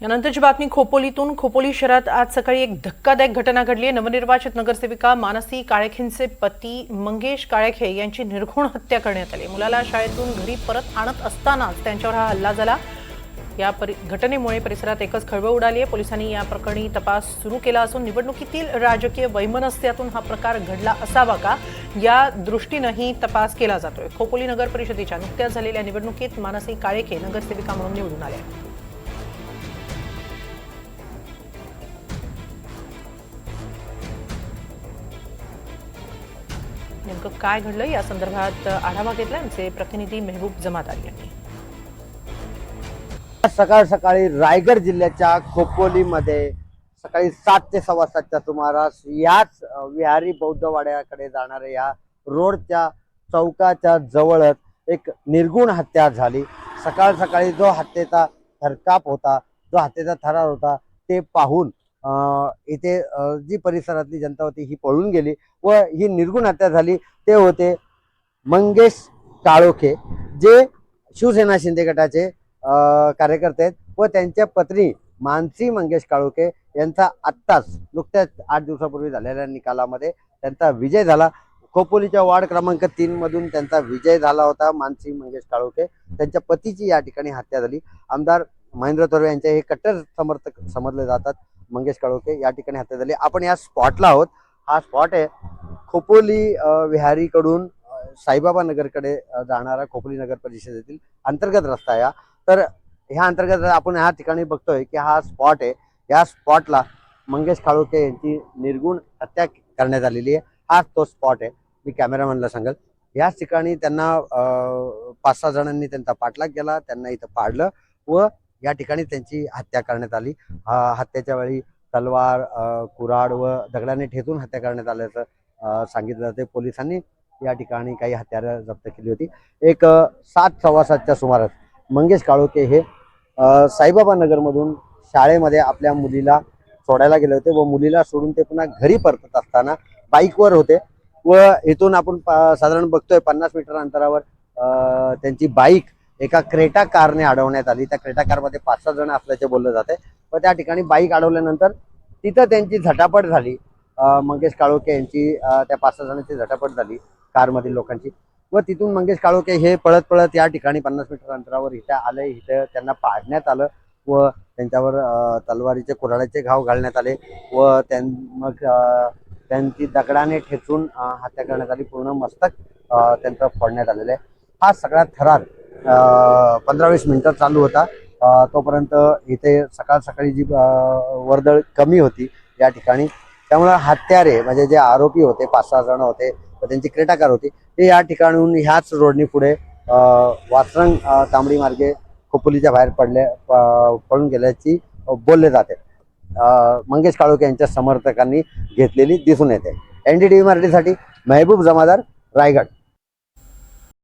यानंतरची बातमी खोपोलीतून खोपोली शहरात आज सकाळी एक धक्कादायक घटना घडली आहे. नवनिर्वाचित नगरसेविका मानसी काळेखेंचे पती मंगेश काळेखे यांची निर्घुण हत्या करण्यात आली. मुलाला शाळेतून घरी परत आणत असतानाच त्यांच्यावर हा हल्ला झाला. या परि घटनेमुळे परिसरात एकच खळबळ उडाली आहे. पोलिसांनी या प्रकरणी तपास सुरू केला असून निवडणुकीतील राजकीय वैमनस्यातून हा प्रकार घडला असावा का? या दृष्टीनंही तपास केला जातोय. खोपोली नगर परिषदेच्या नुकत्याच झालेल्या निवडणुकीत मानसी काळेखे नगरसेविका म्हणून निवडून आल्या नेमकं काय घडलं या संदर्भात आढावा घेतला आमचे प्रतिनिधी मेहबूब जमादार यांनी. सकाळ सकाळी रायगड जिल्ह्याच्या खोपोलीमध्ये सकाळी सात ते सव्वा सातच्या सुमारास याच विहारी बौद्धवाड्याकडे जाणाऱ्या या रोडच्या चौकाच्या जवळच एक निर्गुण हत्या झाली. सकाळ सकाळी जो हत्येचा थरकाप होता जो हत्येचा थरार होता ते पाहून इथे जी परिसरातली जनता होती ही पळून गेली व ही निर्गुण हत्या झाली. ते होते मंगेश काळोखे जे शिवसेना शिंदे गटाचे कार्यकर्ते आहेत व त्यांच्या पत्नी मानसी मंगेश काळोखे यांचा आत्ताच नुकत्याच आठ दिवसापूर्वी झालेल्या निकालामध्ये त्यांचा विजय झाला. खोपोलीच्या वार्ड क्रमांक तीन मधून त्यांचा विजय झाला होता मानसी मंगेश काळोखे. त्यांच्या पतीची या ठिकाणी हत्या झाली. आमदार महेंद्र थोरवे यांचे हे कट्टर समर्थक समजले जातात. मंगेश काळोके या ठिकाणी हत्या झाली. आपण या स्पॉटला आहोत. हा स्पॉट आहे खोपोली विहारीकडून साईबाबा नगरकडे जाणारा खोपोली नगर परिषदेतील अंतर्गत रस्ता आहे तर ह्या अंतर्गत आपण ह्या ठिकाणी बघतोय की हा स्पॉट आहे. या स्पॉटला मंगेश काळोके यांची निर्गुण हत्या करण्यात आलेली आहे. हाच तो स्पॉट आहे. मी कॅमेरामॅनला सांगेल. याच ठिकाणी त्यांना पाच सहा जणांनी त्यांचा पाठलाग केला त्यांना इथं पाडलं व या ठिकाणी त्यांची हत्या करण्यात आली. हत्येच्या वेळी तलवार कुराड कुऱ्हाड व दगडाने ठेचून हत्या करण्यात आल्याचं सांगितलं जाते. पोलिसांनी या ठिकाणी काही हत्यारं जप्त केली होती. एक सात सव्वा सातच्या सुमारास मंगेश काळोके हे साईबाबा नगरमधून शाळेमध्ये आपल्या मुलीला सोडायला गेले होते व मुलीला सोडून ते पुन्हा घरी परतत असताना बाईकवर होते व इथून आपण साधारण बघतोय पन्नास मीटर अंतरावर त्यांची बाईक एका क्रेटा कारने अडवण्यात आली. त्या क्रेटा कारमध्ये पाच सहा जण असल्याचे बोललं जाते. व त्या ठिकाणी बाईक अडवल्यानंतर तिथं त्यांची झटापट झाली. मंगेश काळोके यांची त्या पाच सहा जणांची झटापट झाली कारमधील लोकांची. व तिथून मंगेश काळोके हे पळत पळत या ठिकाणी पन्नास मीटर अंतरावर इथं आले. इथं त्यांना पाडण्यात आलं व त्यांच्यावर तलवारीचे कुऱ्हाडीचे घाव घालण्यात आले व त्यां मग त्यांची दगडाने ठेचून हत्या करण्यात आली. पूर्ण मस्तक त्यांचं फोडण्यात आलेलं आहे. हा सगळा थरार पंधरा वीस मिनिटं चालू होता. तोपर्यंत इथे सकाळ सकाळी जी वर्दळ कमी होती या ठिकाणी. त्यामुळे हत्यारे म्हणजे जे आरोपी होते पाच सहा जण होते व त्यांची क्रेटाकार होती ते या ठिकाणून ह्याच रोडनी पुढे वासरंग तांबडी मार्गे खोपोलीच्या बाहेर पडले प- पळून गेल्याची बोलले जाते. मंगेश काळोखे यांच्या समर्थकांनी घेतलेली दिसून येते. एन डी डी मराठीसाठी मेहबूब जमादार रायगड.